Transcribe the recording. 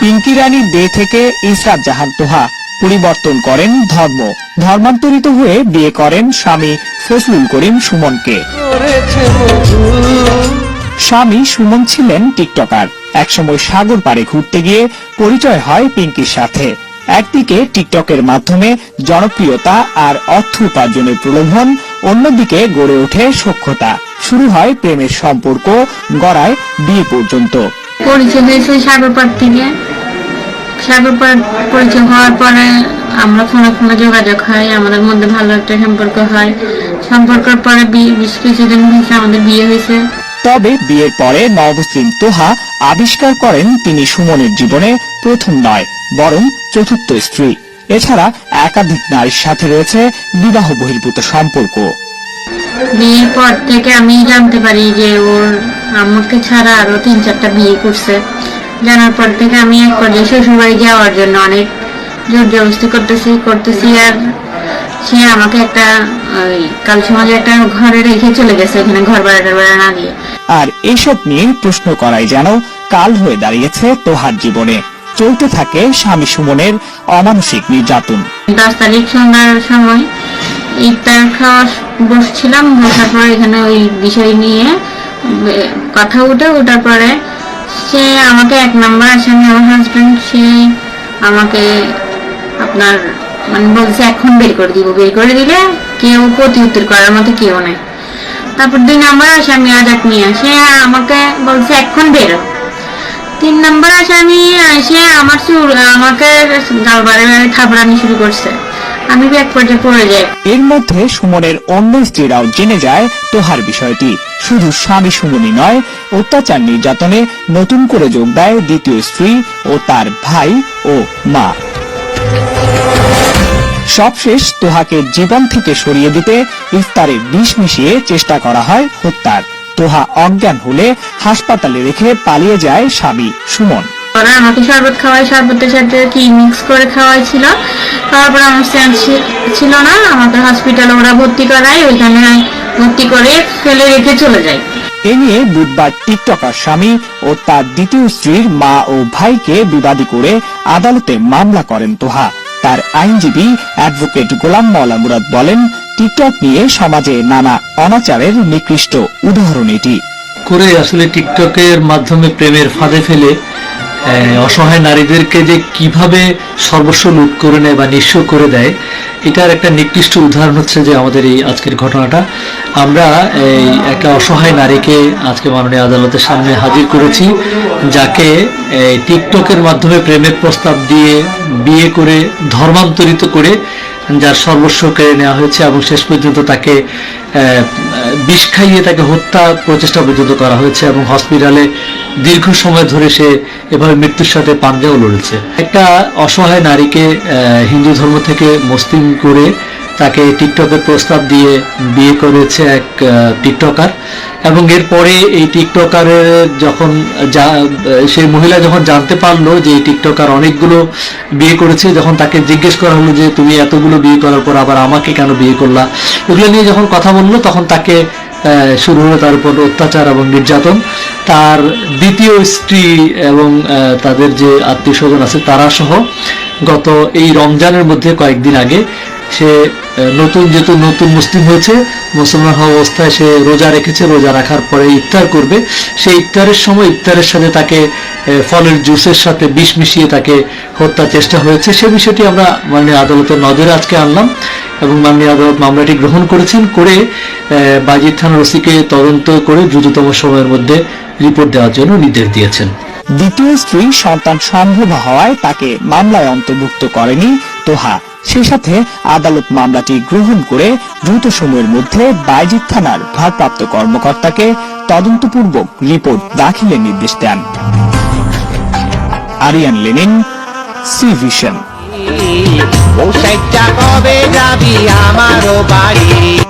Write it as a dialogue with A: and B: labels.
A: পিঙ্কি রানীর দেহ থেকে ইসরাত জাহান তোহা পরিবর্তন করেন ধর্ম। ধর্মান্তরিত হয়ে বিয়ে করেন স্বামী ফজলুল করিম সুমনকে। স্বামী সুমন ছিলেন টিকটকার। একসময় সাগর পাড়ে ঘুরতে গিয়ে পরিচয় হয় পিঙ্কির সাথে। একদিকে টিকটকের মাধ্যমে জনপ্রিয়তা আর অর্থ উপার্জনের প্রলোভন অন্যদিকে গড়ে ওঠে সখ্যতা। শুরু হয় প্রেমের সম্পর্ক গড়ায় বিয়ে পর্যন্ত।
B: পরিচয় হয়েছে সাগরপাড় থেকে। সাগরপাড় পরিচয় হওয়ার পরে আমরা ফোনে ফোনে যোগাযোগ হয় আমাদের মধ্যে ভালো একটা সম্পর্ক হয়। সম্পর্কের পরে বেশ কিছুদিন হয়েছে আমাদের বিয়ে হয়েছে।
A: তবে বিয়ের পরে নবমুসলিম তোহা আবিষ্কার করেন তিনি সুমনের জীবনে প্রথম নয় বরং চতুর্থ স্ত্রী। এছাড়া একাধিক নারীর সাথে রয়েছে বিবাহ বহির্ভূত সম্পর্ক।
B: বিয়ের পর থেকে আমি জানতে পারি যে ওর আমাকে ছাড়া আরও তিন চারটা বিয়ে করছে। জানার পর থেকে আমি এক পর্যায়ে শ্বশুরবাড়ি যাওয়ার জন্য অনেক জোর জবরদস্তি করতেছি করতেছি আর সে আমাকে একটা ওই কাল সমাজে একটা ঘরে রেখে চলে গেছে এখানে ঘর ভাড়া ভাড়া না দিয়ে।
A: আর এইসব নিয়ে প্রশ্ন করাই যেন কাল হয়ে দাঁড়িয়েছে তোহার জীবনে। চলতে থাকে স্বামী সুমনের অমানসিক নির্যাতন।
B: দশ তারিখ সন্ধ্যার সময় ইফতার খাওয়া বসছিলাম বসার পর এখানে ওই বিষয় নিয়ে কথা উঠে ওঠার পরে সে আমাকে এক নাম্বার আসামি আমার হাজবেন্ড সে আমাকে আপনার মানে বলছে, এখন বের করে দিব। বের করে দিলে কেউ প্রতি উত্তর করার মতো কেউ নেই। তারপর দুই নাম্বার আসামি আজাদ মিয়া, সে আমাকে বলছে, এখন বেরো তিন নম্বর আসামি এসে আমার আমাকে গালবারে থাপড়ানি শুরু করছে। আমি এক পর্যায়ে পড়ে যাই।
A: এর মধ্যে সুমনের অন্য স্ত্রীরাও জেনে যায় তোহার বিষয়টি। শুধু স্বামী সুমনই নয়, অত্যাচার নির্যাতনে নতুন করে যোগ দেয় দ্বিতীয় স্ত্রী ও তার ভাই ও মা। সবশেষ তোহাকে জীবন থেকে সরিয়ে দিতে ইফতারে বিষ মিশিয়ে চেষ্টা করা হয় হত্যার। তোহা অজ্ঞান হলে হাসপাতালে রেখে পালিয়ে যায় স্বামী সুমন।
B: ওরা আমাকে শরবত খাওয়াই শরবতের সাথে কি মিক্স করে খাওয়াইছিল খাওয়ার পর আমার সেন্স ছিল না আমাকে হসপিটালে ওরা ভর্তি করায় ওইখানে ভর্তি করে ফেলে রেখে চলে যায়।
A: এ নিয়ে বুধবার টিকটকার স্বামী ও তার দ্বিতীয় স্ত্রীর মা ও ভাইকে বিবাদী করে আদালতে মামলা করেন তোহা। তার আইনজীবী অ্যাডভোকেট গোলাম মওলা মুরাদ বলেন টিকটক নিয়ে সমাজে নানা অনাচারের নিকৃষ্ট উদাহরণ এটি।
C: করে আসলে টিকটকের মাধ্যমে প্রেমের ফাঁদে ফেলে অসহায় নারীদেরকে যে কীভাবে সর্বস্ব লুট করে নেয় বা নিঃস্ব করে দেয়, এটার একটা নিকৃষ্ট উদাহরণ হচ্ছে যে আমাদের এই আজকের ঘটনাটা। আমরা এই একটা অসহায় নারীকে আজকে মাননীয় আদালতের সামনে হাজির করেছি, যাকে টিকটকের মাধ্যমে প্রেমের প্রস্তাব দিয়ে বিয়ে করে, ধর্মান্তরিত করে যার সর্বস্ব কেড়ে নেওয়া হয়েছে এবং শেষ পর্যন্ত তাকে বিষ খাইয়ে তাকে হত্যা প্রচেষ্টা পর্যন্ত করা হয়েছে এবং হসপিটালে দীর্ঘ সময় ধরে সে এভাবে মৃত্যুর সাথে পাঞ্জাও লড়েছে। একটা অসহায় নারীকে হিন্দু ধর্ম থেকে মুসলিম করে তাকে টিকটকের প্রস্তাব দিয়ে বিয়ে করেছে এক টিকটকার। এবং এরপরে এই টিকটকারের যখন যা, সেই মহিলা যখন জানতে পারল যে এই টিকটকার অনেকগুলো বিয়ে করেছে, যখন তাকে জিজ্ঞেস করা হলো যে, তুমি এতগুলো বিয়ে করার পর আবার আমাকে কেন বিয়ে করলা? এগুলো নিয়ে যখন কথা বলল, তখন তাকে শুরু হলো তার উপর অত্যাচার এবং নির্যাতন। তার দ্বিতীয় স্ত্রী এবং তাদের যে আত্মীয় স্বজন আছে, তারা সহ গত এই রমজানের মধ্যে কয়েকদিন আগে সে নতুন যেহেতু নতুন মুসলিম হয়েছে, মুসলমান হওয়া অবস্থায় সে রোজা রেখেছে, রোজা রাখার পরে ইফতার করবে। সেই ইফতারের সময় ইফতারের সাথে তাকে ফলের জুসের সাথে বিষ মিশিয়ে তাকে হত্যার চেষ্টা হয়েছে। সে বিষয়টি আমরা মাননীয় আদালতের নজরে আজকে আনলাম এবং মাননীয় আদালত মামলাটি গ্রহণ করেছেন, করে বাজির থানার ওসিকে তদন্ত করে দ্রুততম সময়ের মধ্যে রিপোর্ট দেওয়ার জন্য নির্দেশ দিয়েছেন।
A: দ্বিতীয় স্ত্রী সন্তান সম্ভব হওয়ায় তাকে মামলায় অন্তর্ভুক্ত করেনি তোহা। সে সাথে আদালত মামলাটি গ্রহণ করে দ্রুত সময়ের মধ্যে বাইজিৎ থানার ভারপ্রাপ্ত কর্মকর্তাকে তদন্তপূর্বক রিপোর্ট দাখিলের নির্দেশ দেন। Aryan Lenin, C vision.
D: কবে যাবি আমারও বাড়ি?